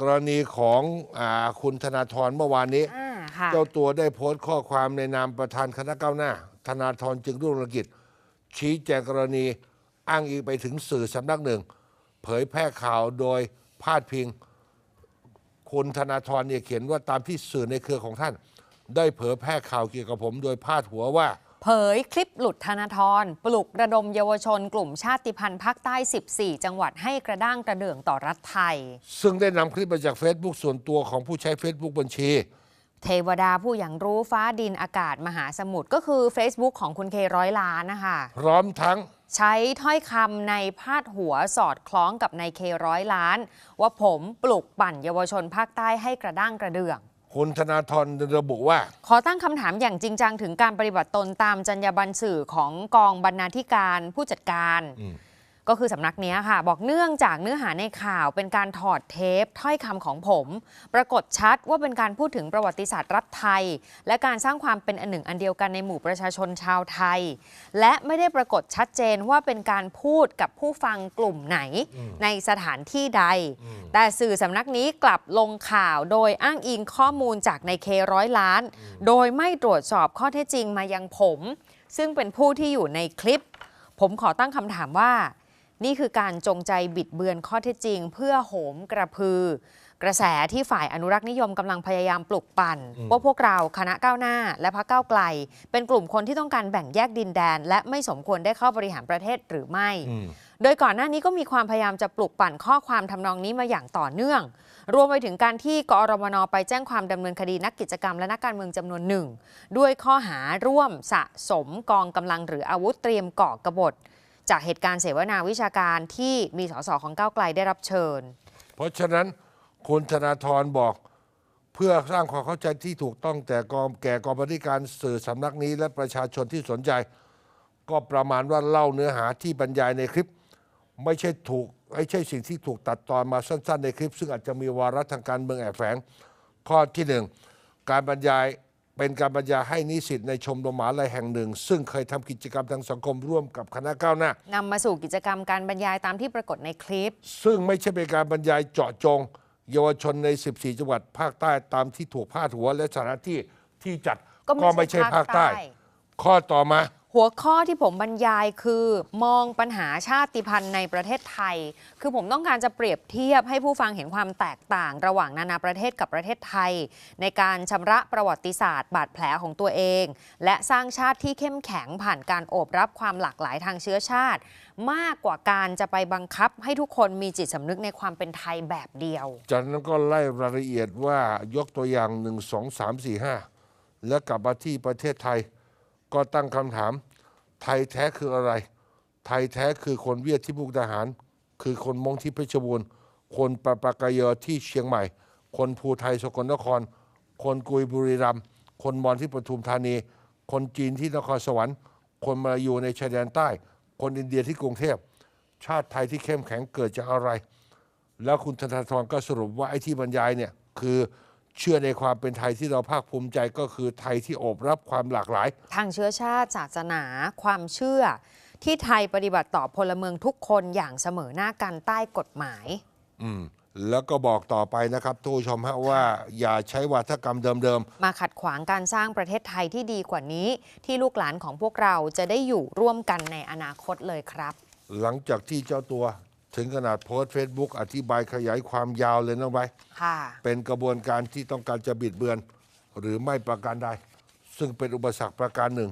กรณีของอาคุณธนาธรเมื่อวานนี้ อ่าค่ะเจ้าตัวได้โพสต์ข้อความในนามประธานคณะก้าวหน้า ธนาธรจึงรุ่งเรืองกิจ ชี้แจงกรณีอ้างอิงไปถึงสื่อสำนักหนึ่ง เผยแพร่ข่าวโดยพาดพิง คุณธนาธรเนี่ยเขียนว่าตามที่สื่อในเครือของท่าน ได้เผยแพร่ข่าวเกี่ยวกับผม โดยพาดหัวว่า เผยคลิปหลุดธนาธรปลุกระดมเยาวชนกลุ่มชาติพันธุ์ภาคใต้ 14 จังหวัดให้กระด้างกระเดื่องต่อรัฐไทย ซึ่งได้นำคลิปมาจาก Facebook ส่วนตัวของผู้ใช้ Facebook บัญชี เทวดาผู้อย่างรู้ฟ้าดินอากาศมหาสมุทรก็คือ Facebook ของคุณเคร้อยล้านนะคะพร้อมทั้งใช้ถ้อยคำในพาดหัวสอดคล้องกับในเคร้อยล้าน ว่าผมปลุกปั่นเยาวชนภาคใต้ให้กระด้างกระเดื่อง คุณธนาธรระบุว่า ขอตั้งคำถามอย่างจริงจังถึงการปฏิบัติตนตามจรรยาบรรณสื่อของกองบรรณาธิการผู้จัดการ อืม ก็คือสำนักเนี้ยค่ะ บอกเนื่องจากเนื้อหาในข่าวเป็นการถอดเทปถ้อยคำของผม ปรากฏชัดว่าเป็นการพูดถึงประวัติศาสตร์รัฐไทย และการสร้างความเป็นอันหนึ่งอันเดียวกันในหมู่ประชาชนชาวไทย และไม่ได้ปรากฏชัดเจนว่าเป็นการพูดกับผู้ฟังกลุ่มไหนในสถานที่ใด แต่สื่อสำนักนี้กลับลงข่าวโดยอ้างอิงข้อมูลจากในเคร้อยล้าน โดยไม่ตรวจสอบข้อเท็จจริงมายังผม ซึ่งเป็นผู้ที่อยู่ในคลิป ผมขอตั้งคำถามว่า นี่คือการจงใจบิดเบือนข้อเท็จจริง เพื่อโหมกระพือ กระแสที่ฝ่ายอนุรักษ์นิยมกำลังพยายามปลุกปั่นว่าพวกเราคณะก้าวหน้า และพรรคก้าวไกล เป็นกลุ่มคนที่ต้องการแบ่งแยกดินแดน และไม่สมควรได้เข้าบริหารประเทศหรือไม่อืมโดยก่อนหน้านี้ก็มีความพยายามจะปลุกปั่นข้อความทำนองนี้มาอย่างต่อเนื่อง รวมไปถึงการที่กอรมนไปแจ้งความดำเนินคดีนักกิจกรรมและนักการเมืองจำนวนหนึ่งด้วยข้อหาร่วมสะสมกองกำลังหรืออาวุธเตรียมก่อกบฏ จากเหตุการณ์เสวนาวิชาการที่มีสสของก้าวไกลได้รับเชิญ เพราะฉะนั้นคุณธนาธรบอกเพื่อสร้างความเข้าใจที่ถูกต้องแต่กองแก่กองบริการสื่อสำนักนี้ และประชาชนที่สนใจ ก็ประมาณว่าเล่าเนื้อหาที่บรรยายในคลิป ไม่ใช่ถูกไม่ใช่สิ่งที่ถูกตัดตอนมาสั้น ๆ ในคลิป ซึ่งอาจจะมีวาระทางการเมืองแอบแฝงข้อที่หนึ่งการบรรยาย เป็นการบรรยายให้นิสิตในชมรมหมหาลัยแห่งหนึ่ง ซึ่งเคยทำกิจกรรมทางสังคมร่วมกับคณะก้าวหน้า นำมาสู่กิจกรรมการบรรยายตามที่ปรากฏในคลิป ซึ่งไม่ใช่เป็นการบรรยายเจาะจง เยาวชนใน 14 จังหวัดภาคใต้ตามที่ถูกพาดหัวและสถานที่ที่จัดก็ไม่ไม่ใช่ใช่ภาคใต้ภาคใต้ ข้อต่อมา หัวข้อที่ผมบรรยายคือมองปัญหาชาติพันธุ์ในประเทศไทย คือผมต้องการจะเปรียบเทียบให้ผู้ฟังเห็นความแตกต่าง ระหว่างนานาประเทศกับประเทศไทย ในการชำระประวัติศาสตร์บาดแผลของตัวเอง และสร้างชาติที่เข้มแข็งผ่านการโอบรับความหลากหลายทางเชื้อชาติ มากกว่าการจะไปบังคับให้ทุกคนมีจิตสำนึกในความเป็นไทยแบบเดียว จากนั้นก็ไล่รายละเอียดว่ายกตัวอย่าง1 2 3 4 5แล้วกลับมาที่ประเทศไทย ก็ตั้งคำถาม ไทยแท้คืออะไร ไทยแท้คือคนเวียดที่มุกดาหาร คือคนมงที่เพชรบูรณ์ คนปะปากะเยอที่เชียงใหม่ คนภูไทยสกลนคร คนกุยบุรีรัมย์คนมอญที่ปทุมธานี คนจีนที่นครสวรรค์ คนมาลายูในชายแดนใต้ คนอินเดียที่กรุงเทพชาติไทยที่เข้มแข็งเกิดจากอะไร แล้วคุณธนาธรก็สรุปว่าไอ้ที่บรรยายเนี่ยคือ เชื่อในความเป็นไทยที่เราภาคภูมิใจก็คือไทยที่โอบรับความหลากหลาย ทางเชื้อชาติศาสนา ความเชื่อ ที่ไทยปฏิบัติต่อพลเมืองทุกคนอย่างเสมอหน้ากันใต้กฎหมาย อืมแล้วก็บอกต่อไปนะครับทุกผู้ชมฮะว่าอย่าใช้วาทกรรมเดิมมาขัดขวางการสร้างประเทศไทยที่ดีกว่านี้ ที่ลูกหลานของพวกเราจะได้อยู่ร่วมกันในอนาคตเลยครับ ๆ หลังจากที่เจ้าตัว ถึงขนาดโพสต์เฟซบุ๊กอธิบายขยายความยาวเลยนะไว้ค่ะ เป็นกระบวนการที่ต้องการจะบิดเบือน หรือไม่ประการใดซึ่งเป็นอุปสรรคประการหนึ่ง